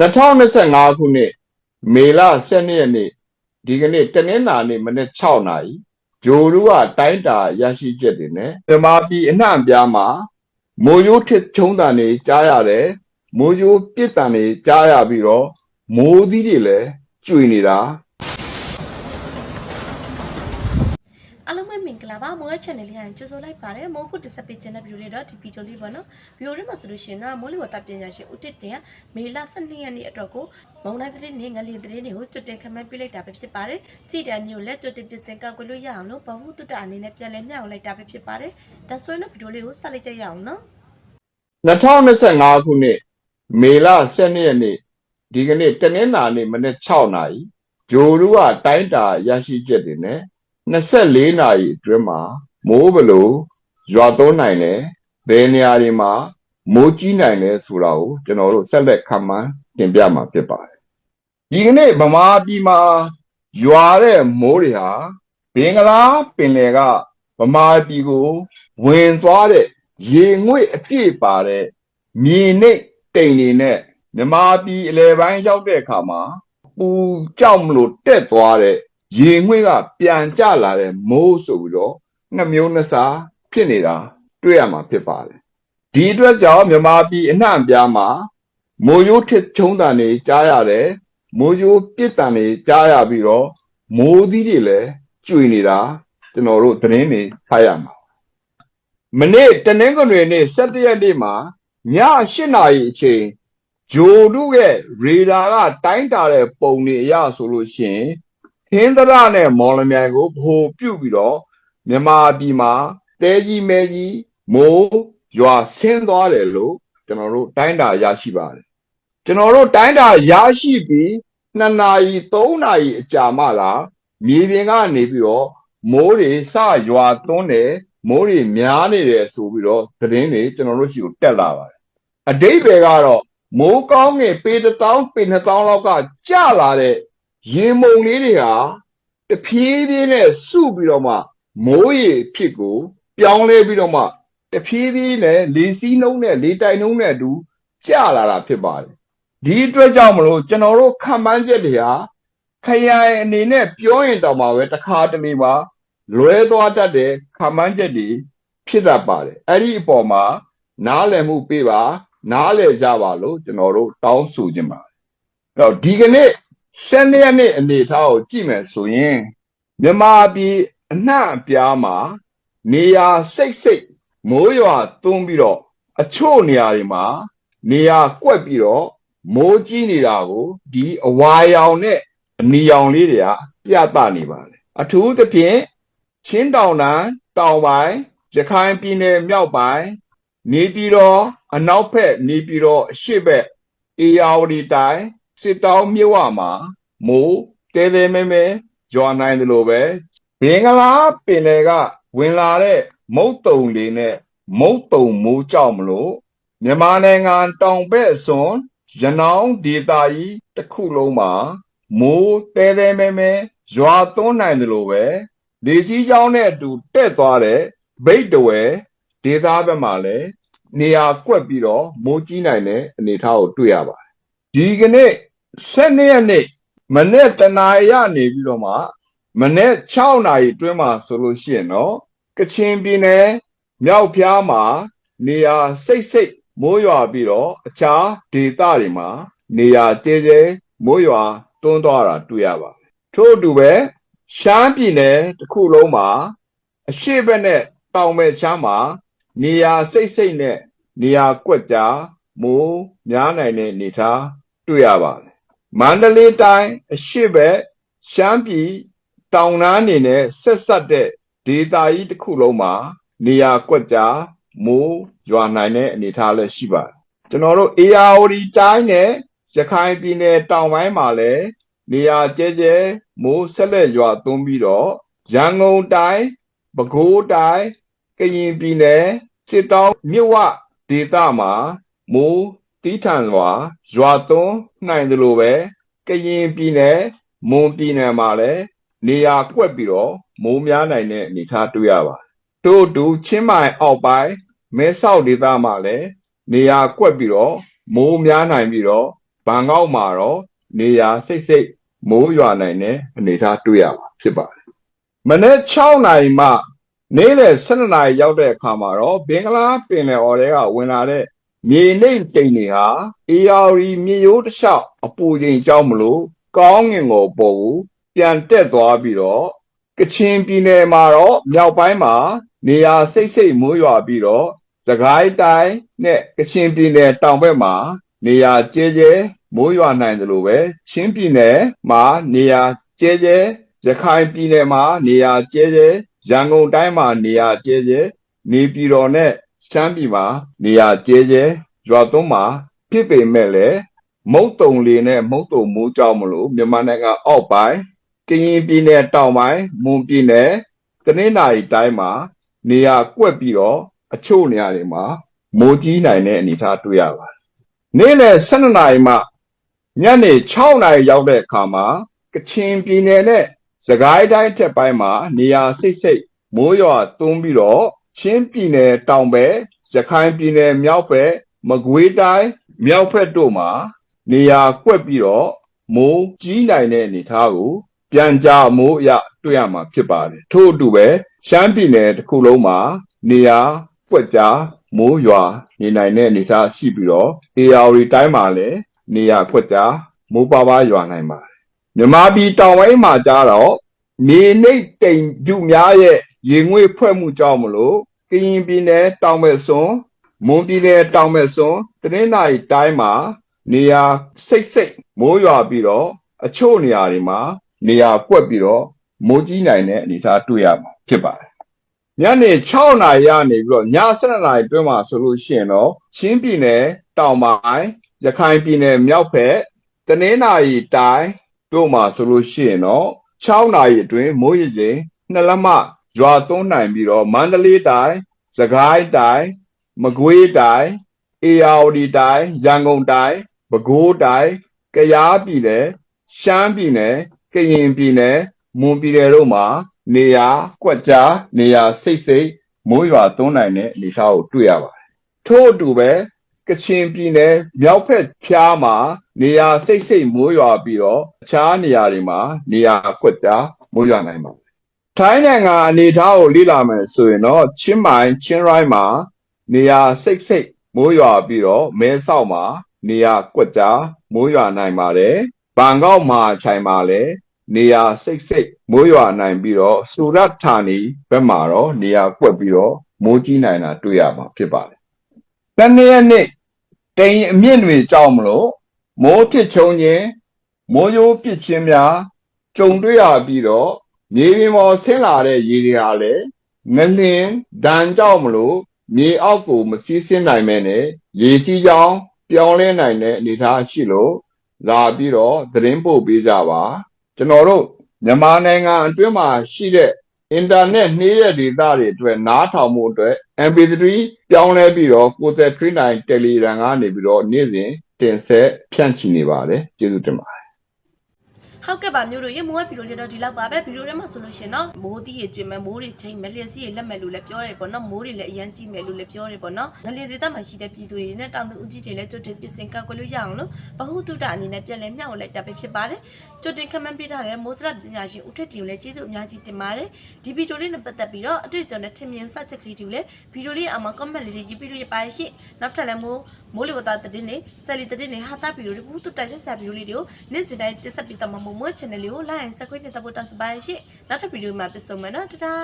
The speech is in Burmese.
2025ခုနှစ်မေလ12ရက်နေ့ဒီကနေ့တနင်္လာနေ့မနေ့6နာရီဂျိုလူကတိုင်းတာရရှိချက်တွေနဲ့မြန်မာပြည်အနှံ့အပြားမှာမိုးရိုးထစ်ချုံတန်တွေကြားရတယ်မိုးရိုးပြစ်တန်တွေကြားရပြီးတော့မိုးသီးတွေလည်းကျွေနေတာ အားလုံးပဲမင်္ဂလာပါမိုးရဲ့ channel လေးကိုကြိုဆိုလိုက်ပါတယ်မိုးကုတက်ဆက်ပေးခြင်းတဲ့ဗီဒီယိုလေးတော့ဒီဗီဒီယိုလေးပေါ့နော်ဗီဒီယိုလေးမှာဆိုလို့ရှိရင်တော့မိုးလေဝသပညာရှင်ဦးတစ်တင်ကမေလ12ရက်နေ့အတွက်ကိုမုံတိုင်းသတင်းနေငလျင်သတင်းတွေကိုကြွတင်ခန့်မှန်းပြလိုက်တာပဲဖြစ်ပါတယ်ကြည်တံမျိုးလက်ကြွတင်ပြင်ဆင်ကောက်ကွလို့ရအောင်လို့ဘဝတုတ္တအနေနဲ့ပြန်လည်မျှဝေလိုက်တာပဲဖြစ်ပါတယ်ဒါဆိုရင်တော့ဗီဒီယိုလေးကိုဆက်လိုက်ကြရအောင်နော်2025ခုနှစ်မေလ12ရက်နေ့ဒီကနေ့တနင်္လာနေ့မနေ့6နာရီဂျိုလူကတိုင်းတာရရှိချက်တွေနဲ့ 24နာရီအတွင်းမှာမိုးဘလို့ရွာသွန်းနိုင်တယ်ဘယ်နေရာတွေမှာမိုးကြီးနိုင်တယ်ဆိုတာကိုကျွန်တော်တို့ဆက်လက်ခန့်မှန်းတင်ပြမှာဖြစ်ပါတယ်ဒီကနေ့ဗမာပြည်မှာရွာတဲ့မိုးတွေဟာဘင်္ဂလားပင်လယ်ကဗမာပြည်ကို ဝင်သွားတဲ့ရေငွေ့အပြည့်ပါတဲ့မြေနိမ့်တိမ်တွေနဲ့မြမာပြည်အလယ်ပိုင်းရောက်တဲ့အခါမှာပူကြောက်မလို့တက်သွားတဲ့ ရေငွေ့ကပြန်ကျလာတဲ့မိုးဆိုပြီးတော့နှစ်မျိုးနှစ်စားဖြစ်နေတာတွေ့ရမှာဖြစ်ပါတယ်ဒီအတွက်ကြောင့်မြမာပြည်အနှံ့အပြားမှာမိုးရိုးထစ်ချုံတန်တွေကြားရတယ်မိုးရိုးပြစ်တန်တွေကြားရပြီးတော့မိုးသီးတွေလည်းကျွေနေတာကျွန်တော်တို့သတင်းတွေဖတ်ရမှာမနေ့တနင်္ဂနွေနေ့17ရက်နေ့မှာည8နာရီအချိန်ဂျိုတို့ရဲ့ရေဒါကတိုင်းတာတဲ့ပုံတွေအရဆိုလို့ရှိရင် ဟင်းသရနဲ့မော်လမြိုင်ကိုဗဟိုပြုတ်ပြီးတော့မြန်မာပြည်မှာတဲကြီးမဲကြီးမိုးရွာဆင်းသွားတယ်လို့ကျွန်တော်တို့တိုင်းတာရရှိပါတယ်ကျွန်တော်တို့တိုင်းတာရရှိပြီး2နာရီ3နာရီအကြာမှလာမြေပြင်ကနေပြီးတော့မိုးတွေစရွာသွန်းတယ်မိုးတွေများနေတယ်ဆိုပြီးတော့သတင်းတွေကျွန်တော်တို့ရှိကိုတက်လာပါတယ်အတိတ်ပဲကတော့မိုးကောင်းငယ်ပေတစ်သောင်းပေနှစ်သောင်းလောက်ကကျလာတဲ့ ရေမုံလေးတွေဟာတဖြည်းဖြည်းနဲ့စုပြီးတော့မှမိုးရေဖြစ်ကို ပြောင်းလဲပြီးတော့မှတဖြည်းဖြည်းနဲ့လေစီးနှုံးနဲ့လေတိုက်နှုံးနဲ့အတူကျလာတာဖြစ်ပါတယ်ဒီအတွက်ကြောင့်မလို့ကျွန်တော်တို့ခံမှန်းချက်တွေဟာခရိုင်အနေနဲ့ပြောရင်တောင်မှပဲတစ်ခါတလေမှာလွဲသွားတတ်တဲ့ခံမှန်းချက်တွေဖြစ်တတ်ပါတယ်အဲ့ဒီအပေါ်မှာနားလည်မှုပေးပါ နားလည်ကြပါလို့ကျွန်တော်တို့တောင်းဆိုခြင်းပါတယ်အဲ့တော့ဒီကနေ့ ရှင်းရက်နေ့အနေအထားကိုကြည့်မယ်ဆိုရင်မြန်မာပြည်အနှံ့အပြားမှာနေရာစိတ်စိတ်မိုးရွာသွန်းပြီးတော့အချို့နေရာတွေမှာနေရာကွက်ပြီးတော့မိုးကြီးနေတာကိုဒီအဝါရောင်နဲ့အနီရောင်လေးတွေကပြသနေပါတယ်အထူးသဖြင့်ချင်းတောင်တန်းတောင်ပိုင်းရခိုင်ပြည်နယ်မြောက်ပိုင်းနေပြည်တော်အနောက်ဘက်နေပြည်တော်အရှေ့ဘက်အေရဝတီတိုင်း စစ်တောင်းမြို့ဝမှာမိုးတဲတဲမဲမဲရွာနိုင်တယ်လို့ပဲဘင်္ဂလားပင်လယ်ကဝင်လာတဲ့မုတ်တုံတွေနဲ့မုတ်တုံမိုးကြောက်မလို့မြန်မာနိုင်ငံတောင်ဘက်စွန်ရနောင်းဒေသကြီးတစ်ခုလုံးမှာမိုးတဲတဲမဲမဲရွာသွန်းနိုင်တယ်လို့ပဲလေစီးကြောင်းနဲ့အတူတက်သွားတဲ့ဗိတ်တဝဲဒေသဘက်မှာလည်းနေရာကွက်ပြီးတော့မိုးကြီးနိုင်တဲ့အနေအထားကိုတွေ့ရပါတယ်ဒီကနေ့ 12ရက်နေ့မနေ့တနာရီရနေပြီးတော့မှမနေ့6နာရီအတွင်းမှာဆိုလို့ရှိရင်တော့ကချင်ပြည်နယ်မြောက်ဖျားမှာနေရာစိတ်စိတ်မိုးရွာပြီးတော့အခြားဒေသတွေမှာနေရာကျဲကျဲမိုးရွာတွန်းသွားတာတွေ့ရပါတယ်ထို့အတူပဲရှမ်းပြည်နယ်တစ်ခုလုံးမှာအရှိတ်ဘက်နဲ့တောင်ဘက်ချမ်းမှာနေရာစိတ်စိတ်နဲ့နေရာကွက်ကြားမိုးများနိုင်တဲ့အနေအထားတွေ့ရပါတယ်။ မန္တလေးတိုင်းအရှိတ်ဘက်ရှမ်းပြည်တောင်နားနေနဲ့ဆက်ဆက်တဲ့ဒေသကြီးတစ်ခုလုံးမှာနေရာကွက်ကြားမိုးရွာနိုင်တဲ့အနေအထားလည်းရှိပါတယ်။ကျွန်တော်တို့ ARD တိုင်းနဲ့ရခိုင်ပြည်နယ်တောင်ပိုင်းမှာလည်းနေရာကျဲကျဲမိုးဆက်လက်ရွာသွန်းပြီးတော့ရန်ကုန်တိုင်းပဲခူးတိုင်းကရင်ပြည်နယ်စစ်တောင်းမြစ်ဝဒေသမှာမိုး တီးထန်စွာရွာသွန်းနိုင်တယ်လို့ပဲကရင်ပြည်နယ်မွန်ပြည်နယ်မှာလည်းနေရာကွက်ပြီးတော့မိုးများနိုင်တဲ့အနေအထားတွေ့ရပါတယ်တို့အတူချင်းမိုင်အောက်ပိုင်းမဲဆောက်ဒေသမှာလည်းနေရာကွက်ပြီးတော့မိုးများနိုင်ပြီးတော့ဘန်ကောက်မှာတော့နေရာစိတ်စိတ်မိုးရွာနိုင်တဲ့အနေအထားတွေ့ရမှာဖြစ်ပါတယ်မနေ့6နာရီမှနေ့လယ်12နာရီရောက်တဲ့အခါမှာတော့ဘင်္ဂလားပင်လယ်အော်တွေကဝင်လာတဲ့ မြေနှိမ့်တိမ်တွေဟာ AR မြေရိုးတစ်လျှောက်အပူချိန်ကြောင့်မလို့ကောင်းငင်ကိုပေါ်ကိုပြန်တက်သွားပြီးတော့ကချင်ပြည်နယ်မှာတော့မြောက်ပိုင်းမှာနေရာစိတ်စိတ်မိုးရွာပြီးတော့သခိုင်းတိုင်းနဲ့ကချင်ပြည်နယ်တောင်ဘက်မှာနေရာကျဲကျဲမိုးရွာနိုင်တယ်လို့ပဲချင်းပြည်နယ်မှာနေရာကျဲကျဲရခိုင်ပြည်နယ်မှာနေရာကျဲကျဲရန်ကုန်တိုင်းမှာနေရာကျဲကျဲနေပြည်တော်နဲ့ ရှမ်းပြည်မှာနေရာကျဲကျဲရွာသွန်းမှာဖြစ်ပေမဲ့လည်းမုတ်တုံလေးနဲ့မုတ်တုံမိုးကြောင့်မလို့မြန်မာနိုင်ငံအောက်ပိုင်းကရင်ပြည်နယ်တောင်ပိုင်းမွန်ပြည်နယ်တနင်္သာရီတိုင်းမှာနေရာကွက်ပြီးတော့အချို့နေရာတွေမှာမိုးကြီးနိုင်တဲ့အနေအထားတွေ့ရပါတယ်။နေ့လယ်12နာရီမှညနေ6နာရီရောက်တဲ့အခါမှာကချင်ပြည်နယ်နဲ့စကိုင်းတိုင်းထက်ပိုင်းမှာနေရာစိတ်စိတ်မိုးရွာသွန်းပြီးတော့ ချင်းပြည်နယ်တောင်ဘက်ရခိုင်ပြည်နယ်မြောက်ဘက်မကွေးတိုင်းမြောက်ဘက်တို့မှာ နေရာကွက်ပြီးတော့မိုးကြီးနိုင်တဲ့အနေအထားကိုပြန်ကြားမိုးအရတွေ့ရမှာဖြစ်ပါတယ်ထို့အတူပဲရှမ်းပြည်နယ်တစ်ခုလုံးမှာနေရာပွက်ကြားမိုးရွာနေနိုင်တဲ့အနေအထားရှိပြီးတော့ AR တိုင်းမှာလည်းနေရာပွက်ကြားမိုးပါးပါးရွာနိုင်ပါတယ်မြန်မာပြည်တောင်ပိုင်းမှာကြားတော့နေနိမ့်တိမ်ကျူများရဲ့ ရေငွေ့ဖွဲ့မှုကြောင့်မလို့ကရင်ပြည်နယ်တောင်ဘက်စွန်းမွန်ပြည်နယ်တောင်ဘက်စွန်းတနင်္သာရီတိုင်းမှာနေရာစိတ်စိတ်မိုးရွာပြီးတော့အချို့နေရာတွေမှာနေရာကွက်ပြီးတော့မိုးကြီးနိုင်တဲ့အနေအထားတွေ့ရမှာဖြစ်ပါတယ်။ညနေ6နာရီကနေပြီးတော့ည7နာရီတွင်းမှာဆိုလို့ရှိရင်တော့ချင်းပြည်နယ်တောင်ပိုင်းရခိုင်ပြည်နယ်မြောက်ဘက်တနင်္သာရီတိုင်းတို့မှာဆိုလို့ရှိရင်တော့6နာရီအတွင်းမိုးရေချိန်နှစ်လက်မ ရွာသွန်းနိုင်ပြီးတော့မန္တလေးတိုင်းစကိုင်းတိုင်းမကွေးတိုင်းအေရဝတီတိုင်းရန်ကုန်တိုင်းပဲခူးတိုင်းကယားပြည်နယ်ရှမ်းပြည်နယ်ကရင်ပြည်နယ်မွန်ပြည်နယ်တို့မှာနေရာကွက်ကြားနေရာစိတ်စိတ်မိုးရွာသွန်းနိုင်တဲ့အနေအထားကိုတွေ့ရပါတယ်။ထို့အတူပဲကချင်ပြည်နယ်မြောက်ဘက်ဖြားမှာနေရာစိတ်စိတ်မိုးရွာပြီးတော့အခြားနေရာတွေမှာနေရာကွက်ကြားမိုးရွာနိုင်ပါတယ်။ ထိုင်းနိုင်ငံအနေအထားကိုလေ့လာမယ်ဆိုရင်တော့ချင်းမိုင်ချင်းရိုင်းမှာနေရာစိတ်စိတ်မိုးရွာပြီးတော့မဲဆောက်မှာနေရာကွက်ကြားမိုးရွာနိုင်ပါတယ်။ဘန်ကောက်မှာခြိုင်မှာလည်းနေရာစိတ်စိတ်မိုးရွာနိုင်ပြီးတော့စူရတ်ဌာနီဘက်မှာတော့နေရာကွက်ပြီးတော့မိုးကြီးနိုင်တာတွေ့ရမှာဖြစ်ပါတယ်။တနေ့ရက်နေ့တိမ်အမြင့်တွေကြောက်မလို့မိုးဖြစ်ချုံခြင်းမိုးရိုးပစ်ခြင်းများကြုံတွေ့ရပြီးတော့ မြေပြင်ပေါ်ဆင်းလာတဲ့ရေတွေဟာလည်းငလင်ဒဏ်ကြောက်မလို့မြေအောက်ကိုမစီးဆင်းနိုင်မဲနဲ့ရေစီးကြောင်းပြောင်းလဲနိုင်တဲ့အနေအထားရှိလို့လာပြီးတော့သတင်းပို့ပေးကြပါကျွန်တော်တို့မြန်မာနိုင်ငံအတွင်းမှာရှိတဲ့အင်တာနက်နှေးတဲ့ဒေသတွေအတွက်နားထောင်မှုအတွက် MP3 ပြောင်းလဲပြီးတော့ကိုသက်39 Telegram ကနေပြီးတော့နေ့စဉ်တင်ဆက်ဖြန့်ချီနေပါတယ်ကျေးဇူးတင်ပါတယ် ဟုတ်ကဲ့ပါမျိုးတို့ရေမိုးကဗီဒီယိုလေးတော့ဒီလောက်ပါပဲဗီဒီယိုထဲမှာဆိုလို့ရှင်နော်မိုးတီးရကျွင်မဲ့မိုးတွေချိန်မဲ့လျက်စီးရလက်မဲ့လို့လည်းပြောရတယ်ပေါ့နော်မိုးတွေလည်းအရန်ကြီးမဲ့လို့လည်းပြောရတယ်ပေါ့နော်ငလင်ဒေသမှာရှိတဲ့ပြည်သူတွေနဲ့တောင်သူဦးကြီးတွေလည်းကြွတင်ပြင်ဆင်ကောက်ကွယ်လို့ရအောင်လို့ဘဟုတုတအနေနဲ့ပြန်လဲမျှဝေလိုက်တာပဲဖြစ်ပါတယ်ကြွတင်ခမန်းပြထားတဲ့မိုးစရပညာရှင်ဦးထက်တီကိုလည်းကျေးဇူးအများကြီးတင်ပါတယ်ဒီဗီဒီယိုလေးနဲ့ပတ်သက်ပြီးတော့အတွေ့အကြုံနဲ့ထင်မြင်စချက်ကလေးတွေကိုလည်းဗီဒီယိုလေးအောက်မှာ comment လေးတွေရေးပြီးလို့ရပါရှိနောက်ထပ်လည်းမိုးမိုးလေဝသသတင်းတွေဆက်လီသတင်းတွေဟာတာဗီဒီယိုတွေဘူးတူတိုက်ဆက်ဆက်ဗီဒီယိုလေးတွေကိုနေ့စဉ်တိုင်းတက်ဆက်ပြီးတော့မှမိုးမိုး channel လေးကို like and subscribe နဲ့တပ်ဖို့တောင်းဆိုပါရှိနောက်ထပ်ဗီဒီယိုမှာပြန်ဆုံမယ်နော်တဒါ